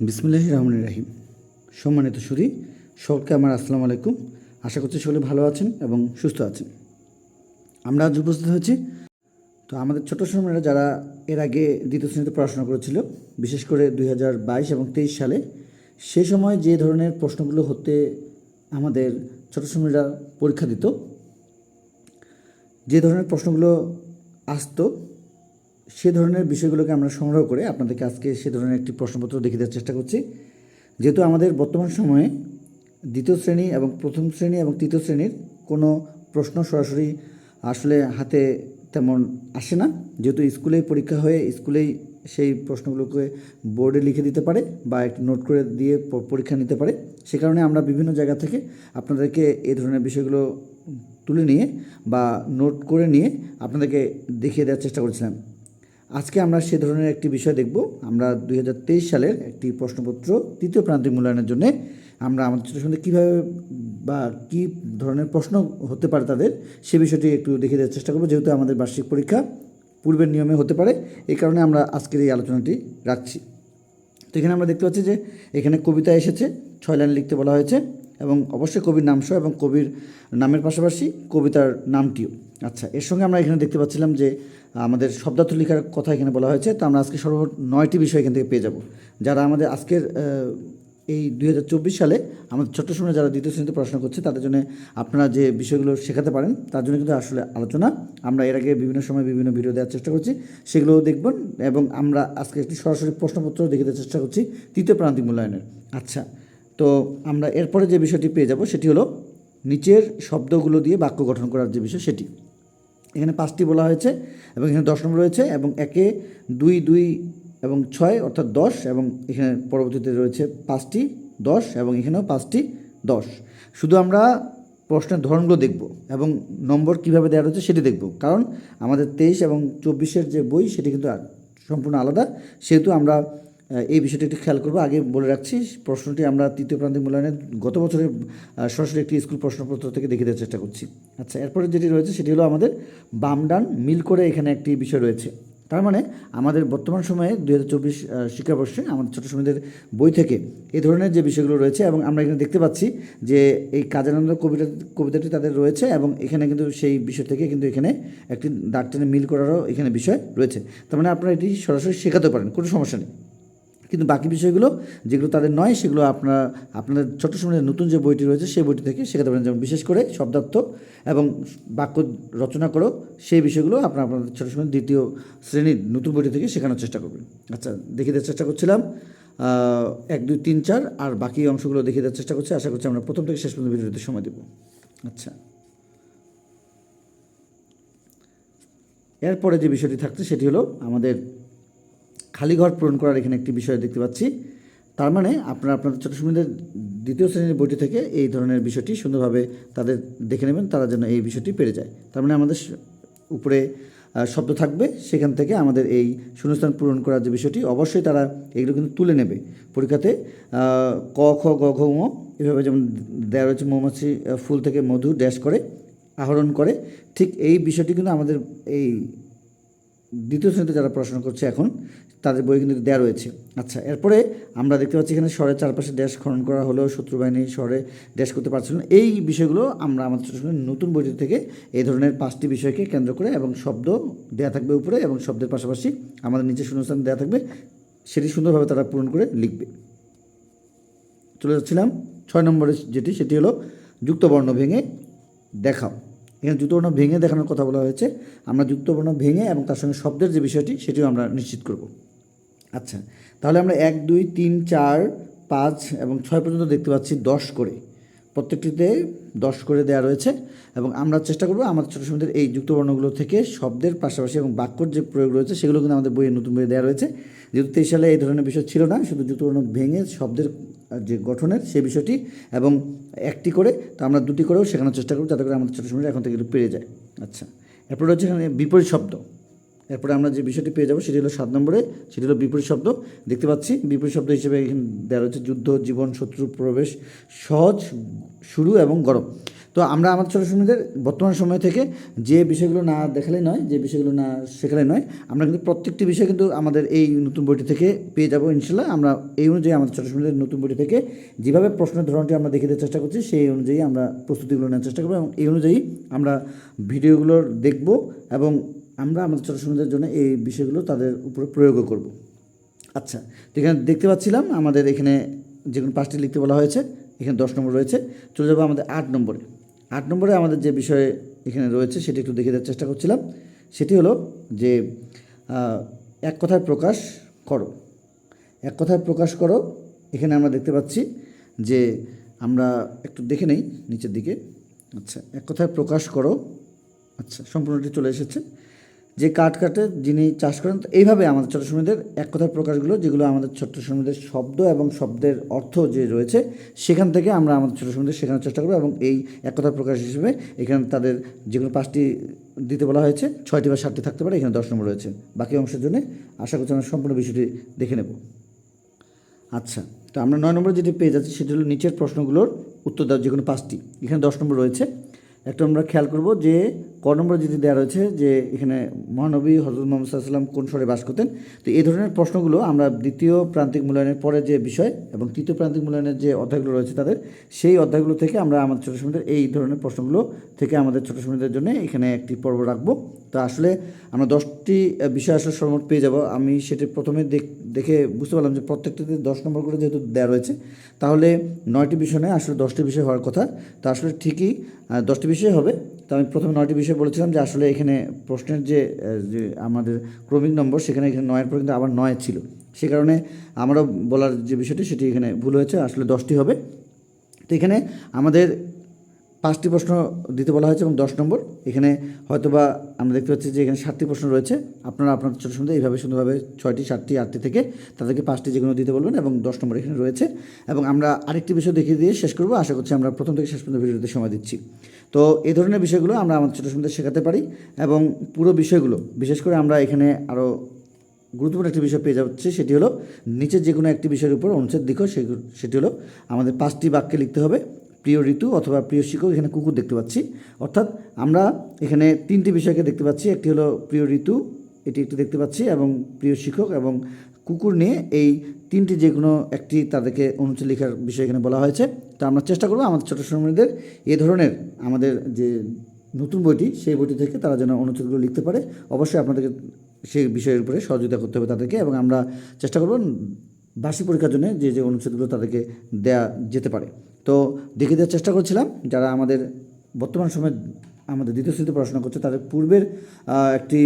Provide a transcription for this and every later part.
বিসমুল্লাহ রহমান রাহিম। সম্মানিত সুদী সকলকে আমার আসসালামু আলাইকুম। আশা করছি সকলে ভালো আছেন এবং সুস্থ আছেন। আমরা আজ উপস্থিত হয়েছি, তো আমাদের ছোট সময়রা যারা এর আগে দ্বিতীয় শ্রেণীতে পড়াশোনা করেছিল, বিশেষ করে দুই হাজার বাইশ এবং তেইশ সালে, সে সময় যে ধরনের প্রশ্নগুলো হতে আমাদের ছোট সময়রা পরীক্ষা দিত, যে ধরনের প্রশ্নগুলো আসতো সে ধরনের বিষয়গুলোকে আমরা সংগ্রহ করে আপনাদেরকে আজকে সে ধরনের একটি প্রশ্নপত্র দেখিয়ে দেওয়ার চেষ্টা করছি। যেহেতু আমাদের বর্তমান সময়ে দ্বিতীয় শ্রেণি এবং প্রথম শ্রেণি এবং তৃতীয় শ্রেণির কোনো প্রশ্ন সরাসরি আসলে হাতে তেমন আসে না। যেহেতু স্কুলেই পরীক্ষা হয়ে স্কুলেই সেই প্রশ্নগুলোকে বোর্ডে লিখে দিতে পারে বা একটু নোট করে দিয়ে পরীক্ষা নিতে পারে। সে কারণে আমরা বিভিন্ন জায়গা থেকে আপনাদেরকে এই ধরনের বিষয়গুলো তুলে নিয়ে বা নোট করে নিয়ে আপনাদেরকে দেখিয়ে দেওয়ার চেষ্টা করেছিলাম। আজকে আমরা সে ধরনের একটি বিষয় দেখব। আমরা দুই হাজার তেইশ সালের একটি প্রশ্নপত্র তৃতীয় প্রান্তিক মূল্যায়নের জন্য আমরা আমাদের ছোটো সঙ্গে কীভাবে বা কী ধরনের প্রশ্ন হতে পারে তাদের, সে বিষয়টি একটু দেখে দেওয়ার চেষ্টা করব। যেহেতু আমাদের বার্ষিক পরীক্ষা পূর্বের নিয়মে হতে পারে, এই কারণে আমরা আজকের এই আলোচনাটি রাখছি। তো এখানে আমরা দেখতে পাচ্ছি যে এখানে কবিতা এসেছে, ছয় লাইন লিখতে বলা হয়েছে এবং অবশ্যই কবির নাম সহ এবং কবির নামের পাশাপাশি কবিতার নামটিও। আচ্ছা এর সঙ্গে আমরা এখানে দেখতে পাচ্ছিলাম যে আমাদের শব্দার্থ লেখার কথা এখানে বলা হয়েছে, তো আমরা আজকে সর্বমোট নয়টি বিষয় এখান থেকে পেয়ে যাব। যারা আমাদের আজকের এই দুই হাজার চব্বিশ সালে আমাদের ছোট্ট সময় যারা দ্বিতীয় শ্রেণীতে পড়াশোনা করছে, তাদের জন্য আপনারা যে বিষয়গুলো শেখাতে পারেন, তার জন্য কিন্তু আসলে আলোচনা। আমরা এর আগে বিভিন্ন সময় বিভিন্ন ভিডিও দেওয়ার চেষ্টা করছি, সেগুলোও দেখবেন এবং আমরা আজকে একটি সরাসরি প্রশ্নপত্র দেখে দেওয়ার চেষ্টা করছি তৃতীয় প্রান্তিক মূল্যায়নের। আচ্ছা তো আমরা এরপরে যে বিষয়টি পেয়ে যাব, সেটি হলো, নিচের শব্দগুলো দিয়ে বাক্য গঠন করার যে বিষয়, সেটি। এখানে পাঁচটি বলা হয়েছে এবং এখানে দশ নম্বর রয়েছে এবং একে দুই দুই এবং ছয়, অর্থাৎ দশ এবং এখানে পরবর্তীতে রয়েছে পাঁচটি দশ এবং এখানেও পাঁচটি দশ। শুধু আমরা প্রশ্নের ধরনগুলো দেখব এবং নম্বর কীভাবে দেওয়া রয়েছে সেটি দেখব। কারণ আমাদের তেইশ এবং চব্বিশের যে বই সেটি কিন্তু সম্পূর্ণ আলাদা। সেহেতু আমরা এই বিষয়টি একটু খেয়াল করব। আগে বলে রাখছি, প্রশ্নটি আমরা তৃতীয় প্রান্তিক মূল্যায়নের গত বছরের সরাসরি একটি স্কুল প্রশ্নপত্র থেকে দেখে দেওয়ার চেষ্টা করছি। আচ্ছা এরপরে যেটি রয়েছে সেটি হলো আমাদের বাম ডান মিল করে এখানে একটি বিষয় রয়েছে। তার মানে আমাদের বর্তমান সময়ে দু হাজার চব্বিশ শিক্ষাবর্ষে আমাদের ছোটো সময়দের বই থেকে এই ধরনের যে বিষয়গুলো রয়েছে এবং আমরা এখানে দেখতে পাচ্ছি যে এই কাজানন্দ কবিতা, কবিতাটি তাদের রয়েছে এবং এখানে কিন্তু সেই বিষয় থেকে কিন্তু এখানে একটি টেনে মিল করারও এখানে বিষয় রয়েছে। তার মানে আপনারা এটি সরাসরি শেখাতে পারেন, কোনো সমস্যা নেই। কিন্তু বাকি বিষয়গুলো যেগুলো তাদের নয়, সেগুলো আপনারা, আপনাদের ছোটো সময়ের নতুন যে বইটি রয়েছে সেই বইটি থেকে শেখাতে পারেন। যেমন বিশেষ করে শব্দার্থ এবং বাক্য রচনা করো, সেই বিষয়গুলো আপনারা আপনাদের ছোটো সময় দ্বিতীয় শ্রেণির নতুন বইটি থেকে শেখানোর চেষ্টা করবেন। আচ্ছা দেখিয়ে দেওয়ার চেষ্টা করছিলাম। এক, দুই, তিন, চার, আর বাকি অংশগুলো দেখিয়ে দেওয়ার চেষ্টা করছি। আশা করছি আমরা প্রথম থেকে শেষ পর্যন্ত ভিডিওতে সময় দেবো। আচ্ছা। এরপরে যে বিষয়টি থাকছে সেটি হলো আমাদের খালি ঘর পূরণ করার এখানে একটি বিষয় দেখতে পাচ্ছি। তার মানে আপনারা আপনাদের ছোটো সময়দের দ্বিতীয় শ্রেণির বইটি থেকে এই ধরনের বিষয়টি সুন্দরভাবে তাদের দেখে নেবেন, তারা যেন এই বিষয়টি পেরে যায়। তার মানে আমাদের উপরে শব্দ থাকবে, সেখান থেকে আমাদের এই শূন্যস্থান পূরণ করার যে বিষয়টি, অবশ্যই তারা এগুলো কিন্তু তুলে নেবে। পরীক্ষাতে ক, খ, গ, ঘ, ঙ, এভাবে যেমন দেওয়া রয়েছে, মৌমাছি ফুল থেকে মধু ড্যাশ করে, আহরণ করে, ঠিক এই বিষয়টি কিন্তু আমাদের এই দ্বিতীয় শ্রেণীতে যারা পড়াশোনা করছে এখন তাদের বই কিন্তু দেওয়া রয়েছে। আচ্ছা এরপরে আমরা দেখতে পাচ্ছি এখানে শহরের চারপাশে দেশ খনন করা হলেও শত্রু বাহিনী শহরে দেশ করতে পারছিল না। এই বিষয়গুলো আমরা আমাদের নতুন বইটি থেকে এই ধরনের পাঁচটি বিষয়কে কেন্দ্র করে এবং শব্দ দেওয়া থাকবে উপরে এবং শব্দের পাশাপাশি আমাদের নিচে শূন্যস্থান দেওয়া থাকবে, সেটি সুন্দরভাবে তারা পূরণ করে লিখবে। চলে যাচ্ছিলাম, ছয় নম্বরে যেটি, সেটি হলো যুক্তবর্ণ ভেঙে দেখাও। এখানে যুক্তবর্ণ ভেঙে দেখানোর কথা বলা হয়েছে। আমরা যুক্তবর্ণ ভেঙে এবং তার সঙ্গে শব্দের যে বিষয়টি, সেটিও আমরা নিশ্চিত করব। আচ্ছা তাহলে আমরা এক, দুই, তিন, চার, পাঁচ এবং ছয় পর্যন্ত দেখতে পাচ্ছি দশ করে। প্রত্যেকটিতে দশ করে দেওয়া রয়েছে এবং আমরা চেষ্টা করব আমাদের ছোটো সময়দের এই যুক্তবর্ণগুলো থেকে শব্দের পাশাপাশি এবং বাক্যর যে প্রয়োগ রয়েছে সেগুলো কিন্তু আমাদের বইয়ে নতুন বইয়ে দেওয়া রয়েছে। যেহেতু তেইশ সালে এই ধরনের বিষয় ছিল না, শুধু যুক্তবর্ণ ভেঙে শব্দের যে গঠনের সেই বিষয়টি এবং একটি করে, তো আমরা দুটি করেও শেখানোর চেষ্টা করব যাতে করে আমাদের ছোটো সময়টা এখন থেকে পেরে যায়। আচ্ছা এরপর রয়েছে এখানে বিপরীত শব্দ। এরপরে আমরা যে বিষয়টি পেয়ে যাব সেটি হলো সাত নম্বরে, সেটি হলো বিপরীত শব্দ। দেখতে পাচ্ছি, বিপরীত শব্দ হিসেবে এখানে দেওয়া রয়েছে যুদ্ধ, জীবন, শত্রু, প্রবেশ, সহজ, শুরু এবং গরম। তো আমরা আমাদের ছোটো শ্রমিকদের বর্তমান সময় থেকে যে বিষয়গুলো না দেখালে নয়, যে বিষয়গুলো না শেখালে নয়, আমরা কিন্তু প্রত্যেকটি বিষয় কিন্তু আমাদের এই নতুন বইটি থেকে পেয়ে যাব ইনশাল্লাহ। আমরা এই অনুযায়ী আমাদের ছোটো শ্রমিকদের নতুন বইটি থেকে যেভাবে প্রশ্নের ধরনটি আমরা দেখে চেষ্টা করছি, সেই অনুযায়ী আমরা প্রস্তুতিগুলো নেওয়ার চেষ্টা করব এবং এই অনুযায়ী আমরা ভিডিওগুলো দেখব এবং আমরা আমাদের ছোটো শ্রমিকদের জন্য এই বিষয়গুলো তাদের উপরে প্রয়োগও করব। আচ্ছা তো এখানে দেখতে পাচ্ছিলাম আমাদের এখানে যে কোনো পাঁচটি লিখতে বলা হয়েছে, এখানে দশ নম্বর রয়েছে। চলে যাব আমাদের আট নম্বরে। আট নম্বরে আমাদের যে বিষয় এখানে রয়েছে সেটি একটু দেখে দেওয়ার চেষ্টা করছিলাম। সেটি হলো যে এক কথায় প্রকাশ করো। এক কথায় প্রকাশ করো। এখানে আমরা দেখতে পাচ্ছি যে, আমরা একটু দেখে নেই নিচের দিকে। আচ্ছা এক কথায় প্রকাশ করো। আচ্ছা সম্পূর্ণটি চলে এসেছে। যে কাঠ কাটে যিনি চাষ করেন, তো এইভাবে আমাদের ছোট শ্রমিকদের, এক কথার প্রকাশগুলো, যেগুলো আমাদের ছোট্ট শ্রমিকদের শব্দ এবং শব্দের অর্থ যে রয়েছে, সেখান থেকে আমরা আমাদের ছোট শ্রমিকদের শেখানোর চেষ্টা করব এবং এই এক কথার প্রকাশ হিসেবে এখানে তাদের যে কোনো পাঁচটি দিতে বলা হয়েছে, ছয়টি বা সাতটি থাকতে পারে, এখানে দশ নম্বর রয়েছে। বাকি অংশের জন্য আশা করছি আমরা সম্পূর্ণ বিষয়টি দেখে নেব। আচ্ছা তো আমরা নয় নম্বর যেটি পেয়ে যাচ্ছি, সেটি হলো নিচের প্রশ্নগুলোর উত্তর দেওয়ার যে কোনো পাঁচটি। এখানে দশ নম্বর রয়েছে। একটা আমরা খেয়াল করব যে ক নম্বর যেটি দেওয়া রয়েছে যে এখানে মহানবী হজরত মোহাম্মদ সাল্লাম কোন শহরে বাস করতেন, তো এই ধরনের প্রশ্নগুলো আমরা দ্বিতীয় প্রান্তিক মূল্যায়নের পরে যে বিষয় এবং তৃতীয় প্রান্তিক মূল্যায়নের যে অধ্যায়গুলো রয়েছে তাদের, সেই অধ্যায়গুলো থেকে আমরা আমাদের ছোটো সময়দের এই ধরনের প্রশ্নগুলো থেকে আমাদের ছোটো সময়দের জন্য এখানে একটি পর্ব রাখব। তো আসলে আমরা দশটি বিষয় আসলে সর্বমোট পেয়ে যাব। আমি সেটি প্রথমে দেখে বুঝতে পারলাম যে প্রত্যেকটিতে দশ নম্বর করে যেহেতু দেওয়া রয়েছে, তাহলে নয়টি বিষয় নয়, আসলে দশটি বিষয় হওয়ার কথা। তা আসলে ঠিকই দশটি বিষয় হবে। তো আমি প্রথমে নয়টি বিষয় বলেছিলাম যে আসলে এখানে প্রশ্নের যে আমাদের ক্রমিক নম্বর, সেখানে এখানে নয়ের পর কিন্তু আবার নয় ছিল। সে কারণে আমারও বলার যে বিষয়টি, সেটি এখানে ভুল হয়েছে। আসলে দশটি হবে। তো এখানে আমাদের পাঁচটি প্রশ্ন দিতে বলা হয়েছে এবং দশ নম্বর। এখানে হয়তোবা আমরা দেখতে পাচ্ছি যে এখানে সাতটি প্রশ্ন রয়েছে। আপনারা আপনার ছোটো সুন্দর এইভাবে সুন্দরভাবে ছয়টি, সাতটি, আটটি থেকে তাদেরকে পাঁচটি যে কোনো দিতে বলবেন এবং দশ নম্বর এখানে রয়েছে। এবং আমরা আরেকটি বিষয় দেখিয়ে দিয়ে শেষ করব। আশা করছি আমরা প্রথম থেকে শেষ পর্যন্ত ভিডিওতে সময় দিচ্ছি। তো এই ধরনের বিষয়গুলো আমরা আমাদের ছোটো সুন্দর শেখাতে পারি এবং পুরো বিষয়গুলো, বিশেষ করে আমরা এখানে আরও গুরুত্বপূর্ণ একটি বিষয় পেয়ে যাচ্ছে, সেটি হলো নিচের যে কোনো একটি বিষয়ের উপর অনুচ্ছেদ সেগু- সেটি হলো আমাদের পাঁচটি বাক্যে লিখতে হবে। প্রিয় ঋতু অথবা প্রিয় শিক্ষক এখানে কুকুর দেখতে পাচ্ছি। অর্থাৎ আমরা এখানে তিনটি বিষয়কে দেখতে পাচ্ছি। একটি হলো প্রিয় ঋতু, এটি একটি দেখতে পাচ্ছি, এবং প্রিয় শিক্ষক এবং কুকুর নিয়ে এই তিনটি যে কোনো একটি তাদেরকে অনুচ্ছেদ লেখার বিষয় এখানে বলা হয়েছে। তো আমরা চেষ্টা করব আমাদের ছোটো শ্রমিকদের এ ধরনের আমাদের যে নতুন বইটি, সেই বইটি থেকে তারা যেন অনুচ্ছেদগুলো লিখতে পারে। অবশ্যই আপনাদেরকে সেই বিষয়ের উপরে সহযোগিতা করতে হবে তাদেরকে, এবং আমরা চেষ্টা করব বার্ষিক পরীক্ষার জন্য যে যে অনুচ্ছেদগুলো তাদেরকে দেয়া যেতে পারে। তো দেখে দেওয়ার চেষ্টা করছিলাম, যারা আমাদের বর্তমান সময়ে আমাদের দ্বিতীয় শ্রেণীতে পড়াশোনা করছে, তাদের পূর্বের একটি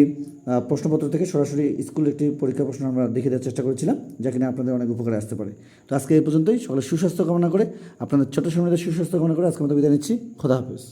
প্রশ্নপত্র থেকে সরাসরি স্কুল একটি পরীক্ষা প্রশ্ন আমরা দেখে দেওয়ার চেষ্টা করেছিলাম, যা কিনা আপনাদের অনেক উপকারে আসতে পারে। তো আজকে এই পর্যন্তই, সকলে সুস্বাস্থ্য কামনা করে, আপনাদের ছোটো সময়দের সুস্বাস্থ্য কামনা করে আজকে আমাদের বিদায় নিচ্ছি। খোদা হাফেজ।